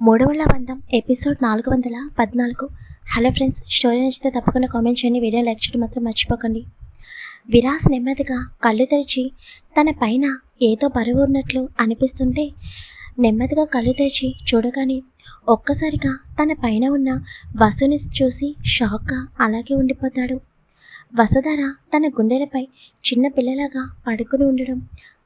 మూడవల వందం episode నాలుగు వందల పద్నాలుగు. హలో ఫ్రెండ్స్ స్టోరీ నచ్చితే తప్పకుండా కామెంట్ చేయండి వీడియో లైక్ చేయడం మాత్రం మర్చిపోకండి. విరాస్ నెమ్మదిగా కళ్ళు తెరిచి తన పైన ఏదో బరువు ఉన్నట్లు అనిపిస్తుంటే నెమ్మదిగా కళ్ళు తెరిచి చూడగానే ఒక్కసారిగా తన పైన ఉన్న వసుని చూసి షాక్గా అలాగే ఉండిపోతాడు. వసుధార తన గుండెలపై చిన్న పిల్లలాగా పడుకుని ఉండడం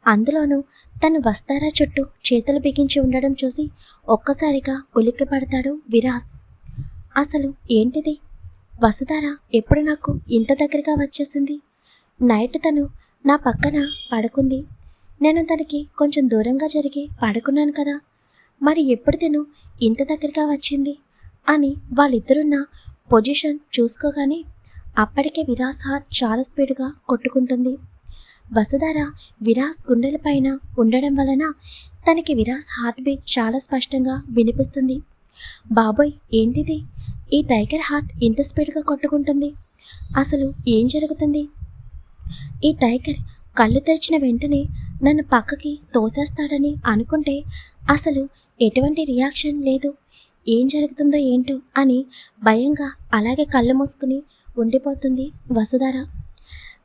అందులోనూ తను వస్తారా చుట్టూ చేతులు బిగించి ఉండడం చూసి ఒక్కసారిగా ఉలిక్కి పడతాడు విరాస్. అసలు ఏంటిది? వసుధార ఎప్పుడు నాకు ఇంత దగ్గరగా వచ్చేసింది? నైట్ తను నా పక్కన పడుకుంది. నేను తనకి కొంచెం దూరంగా జరిగి పడుకున్నాను కదా. మరి ఎప్పుడు తిను ఇంత దగ్గరగా వచ్చింది? అని వాళ్ళిద్దరున్న పొజిషన్ చూసుకోగానే అప్పటికే విరాస్ హార్ట్ చాలా స్పీడ్గా కొట్టుకుంటుంది. వసుధార విరాస్ గుండెలపైన ఉండడం వలన తనకి విరాస్ హార్ట్ బీట్ చాలా స్పష్టంగా వినిపిస్తుంది. బాబోయ్ ఏంటిది? ఈ టైగర్ హార్ట్ ఇంత స్పీడ్గా కొట్టుకుంటుంది. అసలు ఏం జరుగుతుంది? ఈ టైగర్ కళ్ళు తెరిచిన వెంటనే నన్ను పక్కకి తోసేస్తాడని అనుకుంటే అసలు ఎటువంటి రియాక్షన్ లేదు. ఏం జరుగుతుందో ఏంటో అని భయంగా అలాగే కళ్ళు మూసుకుని ఉండిపోతుంది వసుధార.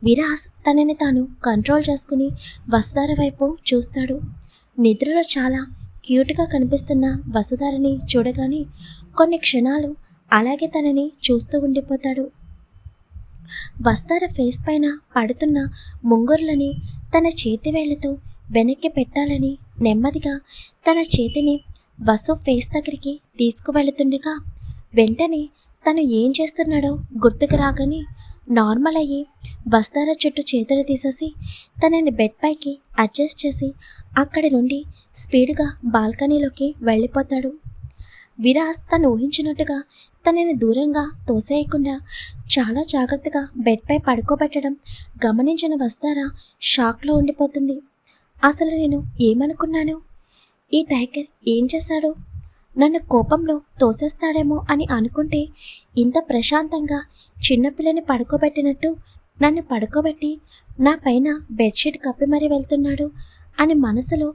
విరాస్ తనని తాను కంట్రోల్ చేసుకుని వసుధార వైపు చూస్తాడు. నిద్రలో చాలా క్యూట్గా కనిపిస్తున్న వసుధారని చూడగానే కొన్ని క్షణాలు అలాగే తనని చూస్తూ ఉండిపోతాడు. వస్తార ఫేస్ పైన పడుతున్న ముంగురులని తన చేతి వేళ్ళతో వెనక్కి పెట్టాలని నెమ్మదిగా తన చేతిని వసు ఫేస్ దగ్గరికి తీసుకువెళుతుండగా వెంటనే తను ఏం చేస్తున్నాడో గుర్తుకు రాగానే నార్మల్ అయ్యి వస్తార చుట్టూ చేతులు తీసేసి తనని బెడ్ పైకి అడ్జస్ట్ చేసి అక్కడి నుండి స్పీడ్గా బాల్కనీలోకి వెళ్ళిపోతాడు. విరాస్ తను ఊహించినట్టుగా తనని దూరంగా తోసేయకుండా చాలా జాగ్రత్తగా బెడ్పై పడుకోబెట్టడం గమనించిన వస్తారా షాక్లో ఉండిపోతుంది. అసలు నేను ఏమనుకున్నాను? ఈ టైగర్ ఏం చేశాడు? నన్ను కోపంలో తోసేస్తాడేమో అని అనుకుంటే ఇంత ప్రశాంతంగా చిన్నపిల్లని పడుకోబెట్టినట్టు నన్ను పడుకోబెట్టి నా పైన బెడ్షీట్ కప్పి మరీ వెళ్తున్నాడు అని మనసులో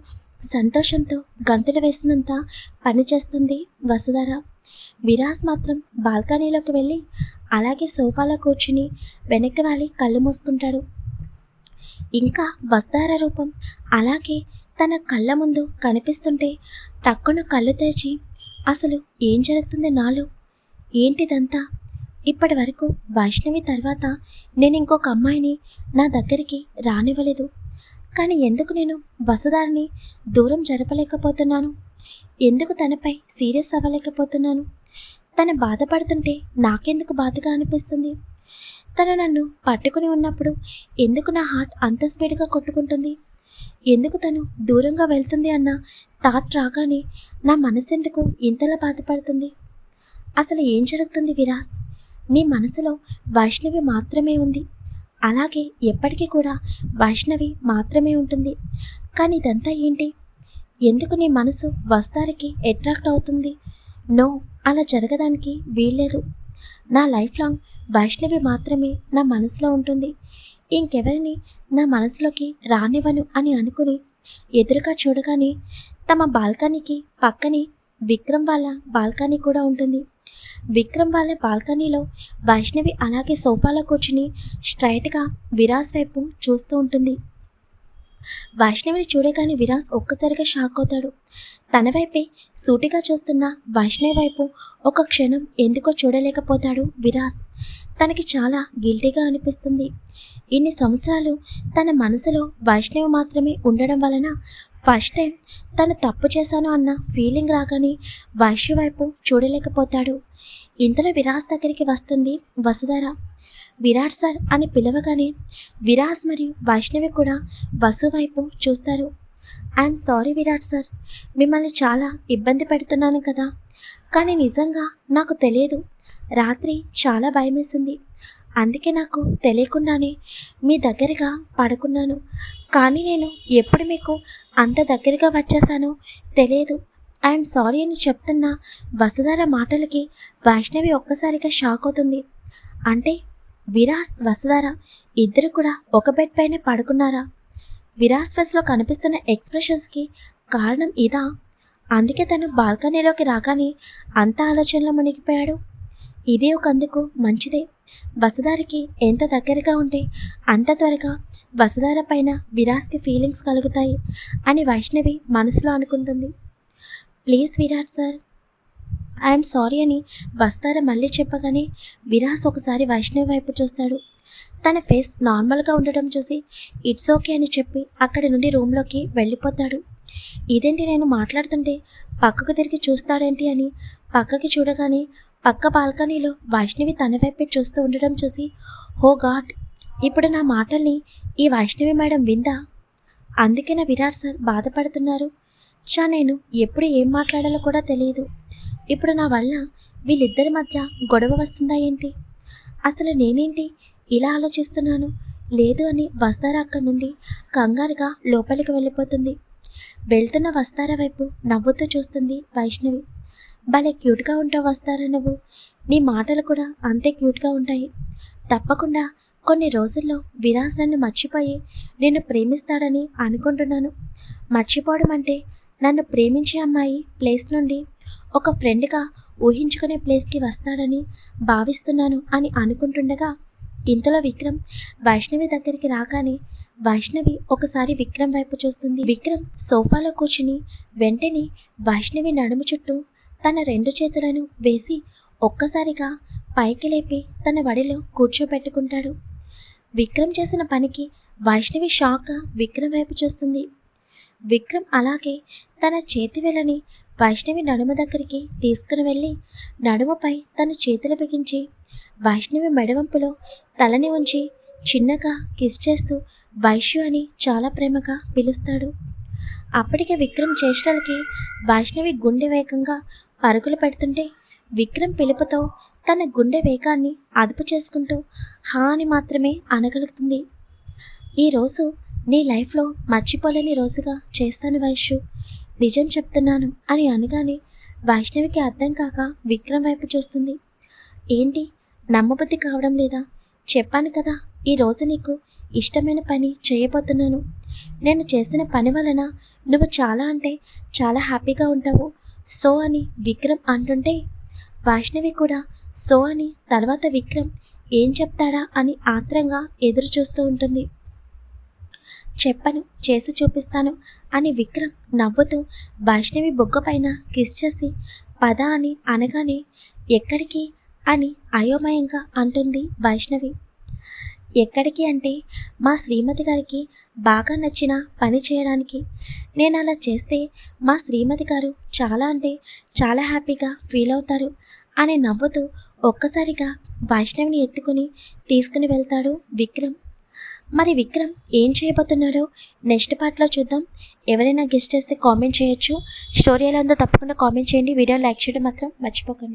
సంతోషంతో గంతులు వేసినంత పనిచేస్తుంది వసుధర. విరాస్ మాత్రం బాల్కనీలోకి వెళ్ళి అలాగే సోఫాలో కూర్చుని వెనక్కి వాలి కళ్ళు మూసుకుంటాడు. ఇంకా వసుధార రూపం అలాగే తన కళ్ళ ముందు కనిపిస్తుంటే టక్కున కళ్ళు తెరిచి అసలు ఏం జరుగుతుంది నాలో? ఏంటిదంతా? ఇప్పటి వరకు వైష్ణవి తర్వాత నేను ఇంకొక అమ్మాయిని నా దగ్గరికి రానివ్వలేదు. కానీ ఎందుకు నేను వసుధారిని దూరం జరపలేకపోతున్నాను? ఎందుకు తనపై సీరియస్ అవ్వలేకపోతున్నాను? తను బాధపడుతుంటే నాకెందుకు బాధగా అనిపిస్తుంది? తను నన్ను పట్టుకుని ఉన్నప్పుడు ఎందుకు నా హార్ట్ అంత స్పీడ్గా కొట్టుకుంటుంది? ఎందుకు తను దూరంగా వెళ్తుంది అన్న? థాట్ రాగానే నా మనసెందుకు ఇంతలా బాధపడుతుంది? అసలు ఏం జరుగుతుంది విరాస్? నీ మనసులో వైష్ణవి మాత్రమే ఉంది. అలాగే ఎప్పటికీ కూడా వైష్ణవి మాత్రమే ఉంటుంది. కానీ ఇదంతా ఏంటి? ఎందుకు నీ మనసు వస్తారికి అట్రాక్ట్ అవుతుంది? నో అలా జరగడానికి వీల్లేదు. నా లైఫ్ లాంగ్ వైష్ణవి మాత్రమే నా మనసులో ఉంటుంది. ఇంకెవరిని నా మనసులోకి రానివ్వను అని అనుకుని ఎదురుగా చూడగానే తమ బాల్కనీకి పక్కనే విక్రమ్ వాళ్ళ బాల్కనీ కూడా ఉంటుంది. విక్రమ్ వాళ్ళ బాల్కనీలో వైష్ణవి అలాగే సోఫాలో కూర్చుని స్ట్రైట్గా విరాస్ వైపు చూస్తూ ఉంటుంది. వైష్ణవిని చూడగానే విరాస్ ఒక్కసారిగా షాక్ అవుతాడు. తన వైపే సూటిగా చూస్తున్న వైష్ణవి వైపు ఒక క్షణం ఎందుకో చూడలేకపోతాడు విరాస్. తనకి చాలా గిల్టీగా అనిపిస్తుంది. ఇన్ని సంవత్సరాలు తన మనసులో వైష్ణవి మాత్రమే ఉండడం వలన ఫస్ట్ టైం తను తప్పు చేశాను అన్న ఫీలింగ్ రాగానే వైష్ణవి వైపు చూడలేకపోతాడు. ఇంతలో విరాస్ దగ్గరికి వస్తుంది వసుధార విరాట్ సార్ అని పిలవగానే విరాజ్ మరియు వైష్ణవి కూడా వసు వైపు చూస్తారు. ఐఎమ్ సారీ విరాట్ సార్ మిమ్మల్ని చాలా ఇబ్బంది పెడుతున్నాను కదా. కానీ నిజంగా నాకు తెలియదు. రాత్రి చాలా భయమేసింది. అందుకే నాకు తెలియకుండానే మీ దగ్గరగా పడుకున్నాను. కానీ నేను ఎప్పుడు మీకు అంత దగ్గరగా వచ్చేసానో తెలియదు. ఐఎమ్ సారీ అని చెప్తున్న వసుధార మాటలకి వైష్ణవి ఒక్కసారిగా షాక్ అవుతుంది. అంటే విరాస్ వసుధార ఇద్దరు కూడా ఒక బెడ్ పైన పడుకున్నారా? విరాస్ ఫేస్లో కనిపిస్తున్న ఎక్స్ప్రెషన్స్కి కారణం ఇదా? అందుకే తను బాల్కనీలోకి రాగానే అంత ఆలోచనలో మునిగిపోయాడు. ఇది ఒక అందుకు మంచిదే. వసుధారికి ఎంత దగ్గరగా ఉంటే అంత త్వరగా వసుధార పైన విరాస్కి ఫీలింగ్స్ కలుగుతాయి అని వైష్ణవి మనసులో అనుకుంటుంది. Please Virat sir I'm sorry అని వస్తారా మళ్ళీ చెప్పగానే విరాస్ ఒకసారి వైష్ణవి వైపు చూస్తాడు. తన ఫేస్ నార్మల్గా ఉండడం చూసి ఇట్స్ ఓకే అని చెప్పి అక్కడి నుండి రూమ్లోకి వెళ్ళిపోతాడు. ఇదేంటి నేను మాట్లాడుతుంటే పక్కకు తిరిగి చూస్తాడేంటి అని పక్కకి చూడగానే పక్క బాల్కనీలో వైష్ణవి తన వైపే చూస్తూ ఉండడం చూసి హో గాడ్ ఇప్పుడు నా మాటల్ని ఈ వైష్ణవి మేడం విందా? అందుకే నా విరాట్ సార్ బాధపడుతున్నారు. చా నేను ఎప్పుడు ఏం మాట్లాడాలో కూడా తెలియదు. ఇప్పుడు నా వల్ల వీళ్ళిద్దరి మధ్య గొడవ వస్తుందా ఏంటి? అసలు నేనేంటి ఇలా ఆలోచిస్తున్నాను? లేదు అని వస్తారా అక్కడి నుండి? కంగారుగా లోపలికి వెళ్ళిపోతుంది. వెళ్తున్న వస్తారా వైపు నవ్వుతూ చూస్తుంది వైష్ణవి. భలే క్యూట్గా ఉంటావు వస్తారా నువ్వు? నీ మాటలు కూడా అంతే క్యూట్గా ఉంటాయి. తప్పకుండా కొన్ని రోజుల్లో విరాజ్ నన్ను మర్చిపోయి నిన్ను ప్రేమిస్తాడని అనుకుంటున్నాను. మర్చిపోవడం అంటే నన్ను ప్రేమించే అమ్మాయి ప్లేస్ నుండి ఒక ఫ్రెండ్గా ఊహించుకునే ప్లేస్కి వస్తాడని భావిస్తున్నాను అని అనుకుంటుండగా ఇంతలో విక్రమ్ వైష్ణవి దగ్గరికి రాగానే వైష్ణవి ఒకసారి విక్రమ్ వైపు చూస్తుంది. విక్రమ్ సోఫాలో కూర్చుని వెంటనే వైష్ణవి నడుము చుట్టూ తన రెండు చేతులను వేసి ఒక్కసారిగా పైకి లేపి తన వడిలో కూర్చోబెట్టుకుంటాడు. విక్రమ్ చేసిన పనికి వైష్ణవి షాక్గా విక్రమ్ వైపు చూస్తుంది. విక్రమ్ అలాగే తన చేతి వేలని వైష్ణవి నడుమ దగ్గరికి తీసుకుని వెళ్ళి నడుమపై తన చేతులు బిగించి వైష్ణవి మెడవంపులో తలని ఉంచి చిన్నగా కిస్ చేస్తూ వైష్యు అని చాలా ప్రేమగా పిలుస్తాడు. అప్పటికే విక్రమ్ చేష్టలకి వైష్ణవి గుండె వేగంగా పరుగులు పెడుతుంటే విక్రమ్ పిలుపుతో తన గుండె వేగాన్ని అదుపు చేసుకుంటూ హా అని మాత్రమే అనగలుగుతుంది. ఈరోజు నీ లైఫ్లో మర్చిపోలేని రోజుగా చేస్తాను వైష్యు నిజం చెప్తున్నాను అని అనగానే వైష్ణవికి అర్థం కాక విక్రమ్ వైపు చూస్తుంది. ఏంటి? నమ్మబుద్ధి కావడం లేదా? చెప్పాను కదా ఈరోజు నీకు ఇష్టమైన పని చేయబోతున్నాను. నేను చేసిన పని వలన నువ్వు చాలా అంటే చాలా హ్యాపీగా ఉంటావు. సో అని విక్రమ్ అంటుంటే వైష్ణవి కూడా సో అని తర్వాత విక్రమ్ ఏం చెప్తాడా అని ఆత్రంగా ఎదురు చూస్తూ ఉంటుంది. చెప్పను చేసి చూపిస్తాను అని విక్రమ్ నవ్వుతూ వైష్ణవి బొగ్గ పైన కిస్ చేసి పద అని అనగానే ఎక్కడికి అని అయోమయంగా అంటుంది వైష్ణవి. ఎక్కడికి అంటే మా శ్రీమతి గారికి బాగా నచ్చిన పని చేయడానికి. నేను అలా చేస్తే మా శ్రీమతి గారు చాలా అంటే చాలా హ్యాపీగా ఫీల్ అవుతారు అని నవ్వుతూ ఒక్కసారిగా వైష్ణవిని ఎత్తుకుని తీసుకుని వెళ్తాడు విక్రమ్. మరి విక్రమ్ ఏం చేయబోతున్నాడో? నెక్స్ట్ పార్ట్లో చూద్దాం. ఎవరైనా గెస్ట్ చేస్తే కామెంట్ చేయొచ్చు. స్టోరీ ఎలా ఉందో తప్పకుండా కామెంట్ చేయండి. వీడియో లైక్ చేయడం మాత్రం మర్చిపోకండి.